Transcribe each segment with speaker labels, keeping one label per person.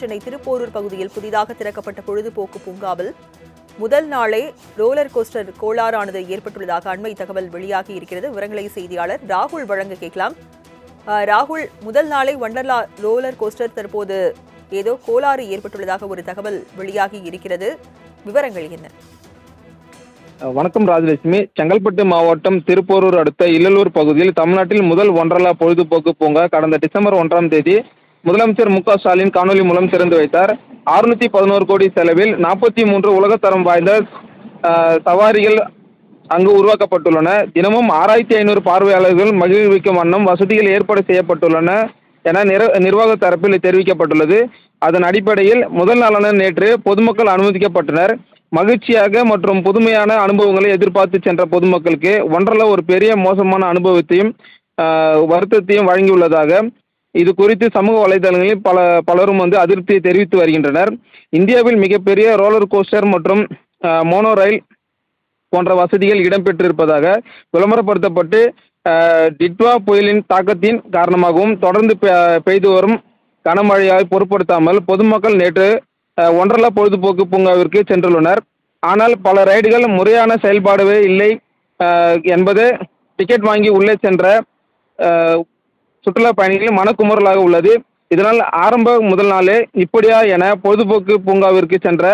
Speaker 1: சென்னை திருப்போரூர் பகுதியில் புதிதாக திறக்கப்பட்ட பொழுதுபோக்கு பூங்காவில் முதல் நாளே ரோலர் கோஸ்டர் கோளாறானது ஏற்பட்டுள்ளதாக அண்மை தகவல் வெளியாகி இருக்கிறது. விவரங்களை செய்தியாளர் ராகுல் வழங்க கேட்கலாம். ராகுல் முதல் நாளே வண்டர்லா ரோலர் கோஸ்டர் தற்போது ஏதோ கோளாறு ஏற்பட்டுள்ளதாக ஒரு தகவல் வெளியாகி இருக்கிறது. விவரங்கள் என்ன?
Speaker 2: வணக்கம் ராஜலட்சுமி. செங்கல்பட்டு மாவட்டம் திருப்போரூர் அடுத்த இல்லலூர் பகுதியில் தமிழ்நாட்டில் முதல் ஒன்றலா பொழுதுபோக்கு பூங்கா கடந்த டிசம்பர் ஒன்றாம் தேதி முதலமைச்சர் மு க ஸ்டாலின் காணொலி மூலம் திறந்து வைத்தார். அறுநூத்தி பதினோரு கோடி செலவில் நாற்பத்தி மூன்று உலகத்தரம் வாய்ந்த சவாரிகள் அங்கு உருவாக்கப்பட்டுள்ளன. தினமும் ஆறாயிரத்தி ஐநூறு பார்வையாளர்கள் மகிழ்விக்கும் வண்ணம் வசதிகள் ஏற்பாடு செய்யப்பட்டுள்ளன என நிர நிர்வாக தரப்பில் தெரிவிக்கப்பட்டுள்ளது. அதன் அடிப்படையில் முதல் நாளான நேற்று பொதுமக்கள் அனுமதிக்கப்பட்டனர். மகிழ்ச்சியாக மற்றும் புதுமையான அனுபவங்களை எதிர்பார்த்து சென்ற பொதுமக்களுக்கு ஒன்றரை ஒரு பெரிய மோசமான அனுபவத்தையும் வருத்தத்தையும் வழங்கியுள்ளதாக இது குறித்து சமூக வலைதளங்களில் பல பலரும் வந்து அதிருப்தியை தெரிவித்து வருகின்றனர். இந்தியாவில் மிகப்பெரிய ரோலர் கோஸ்டர் மற்றும் மோனோ ரயில் போன்ற வசதிகள் இடம்பெற்றிருப்பதாக விளம்பரப்படுத்தப்பட்டு டிட்வா புயலின் தாக்கத்தின் காரணமாகவும் தொடர்ந்து பெ- பெய்து வரும் கனமழையால் பொருட்படுத்தாமல் பொதுமக்கள் நேற்று ஆஹ், ஒன்றலா பொழுதுபோக்கு பூங்காவிற்கு சென்றுள்ளனர். ஆனால் பல ரைடுகள் முறையான செயல்பாடவே இல்லை என்பது டிக்கெட் வாங்கி உள்ளே சென்ற சுற்றுலா பயணிகளின் மனக்குமுறலாக உள்ளது. இதனால் ஆரம்ப முதல் நாளே இப்படியா என பொழுதுபோக்கு பூங்காவிற்கு சென்ற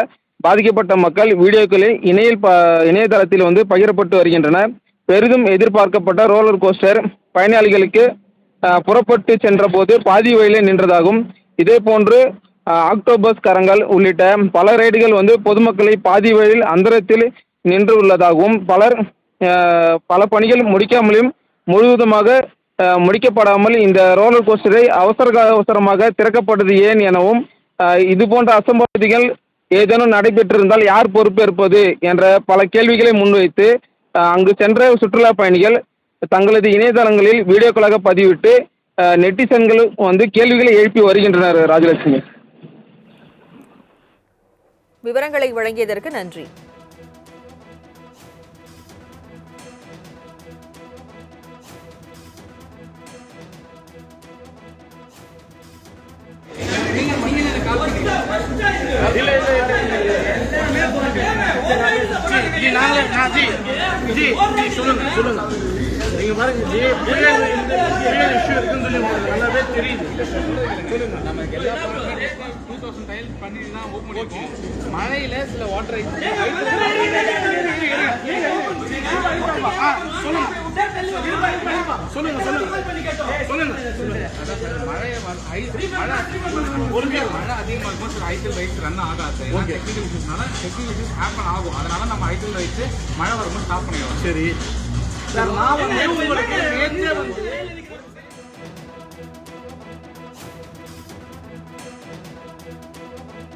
Speaker 2: பாதிக்கப்பட்ட மக்கள் வீடியோக்களை இணையில் ப இணையதளத்தில் வந்து பகிரப்பட்டு வருகின்றன பெரிதும் எதிர்பார்க்கப்பட்ட ரோலர் கோஸ்டர் பயனாளிகளுக்கு புறப்பட்டு சென்றபோது பாதி வழியிலே நின்றதாகும். இதே போன்று ஆக்டோபஸ் கரங்கள் உள்ளிட்ட பல ரைடுகள் வந்து பொதுமக்களை பாதி வழியில் அந்தரத்தில் நின்று உள்ளதாகவும் பலர் பல பணிகள் முடிக்காமலும் முழுவதுமாக முடிக்கப்படாமல் இந்த ரோலர் கோஸ்டரை அவசர அவசரமாக திறக்கப்பட்டது ஏன் எனவும் இதுபோன்ற இது போன்ற அசம்பாவிதங்கள் ஏதேனும் நடைபெற்றிருந்தால் யார் பொறுப்பேற்பது என்ற பல கேள்விகளை முன்வைத்து அங்கு சென்ற சுற்றுலா பயணிகள் தங்களது இணையதளங்களில் வீடியோக்களாக பதிவிட்டு நெட்டிசன்களும் வந்து கேள்விகளை எழுப்பி வருகின்றனர் ராஜலட்சுமி.
Speaker 1: விவரங்களை வழங்கியதற்கு நன்றி.
Speaker 3: ஜி நாங்களே ஜி ஜி ஜி சொல்லுங்க சொல்லுங்க நீங்க பாருங்க ஜி இஷ்யூ இருக்குன்னு சொல்லி நல்லாவே தெரியுது சொல்லுங்க நமக்கு எல்லா தௌசண்ட் டைல் பண்ணி தான் ஓப்பன் பண்ணிருக்கோம் மழையில சில வாட்டர் சொல்லுங்க சொல்லுங்க மழை அதிகமாக இருக்கும் சில ஐடிஎல் லைட்ஸ் ரன் ஆகாது டெக்னிக்கல் இஷ்யூஸ்னால டெக்னிக்கல் இஷ்யூஸ் ஹேப்பன் ஆகும் அதனால நம்ம லைட்ஸ் மழை வரும்போது ஸ்டாப் பண்ணிடுவோம் சரி சார் நான் வந்து உங்களுக்கு நேற்றே வந்து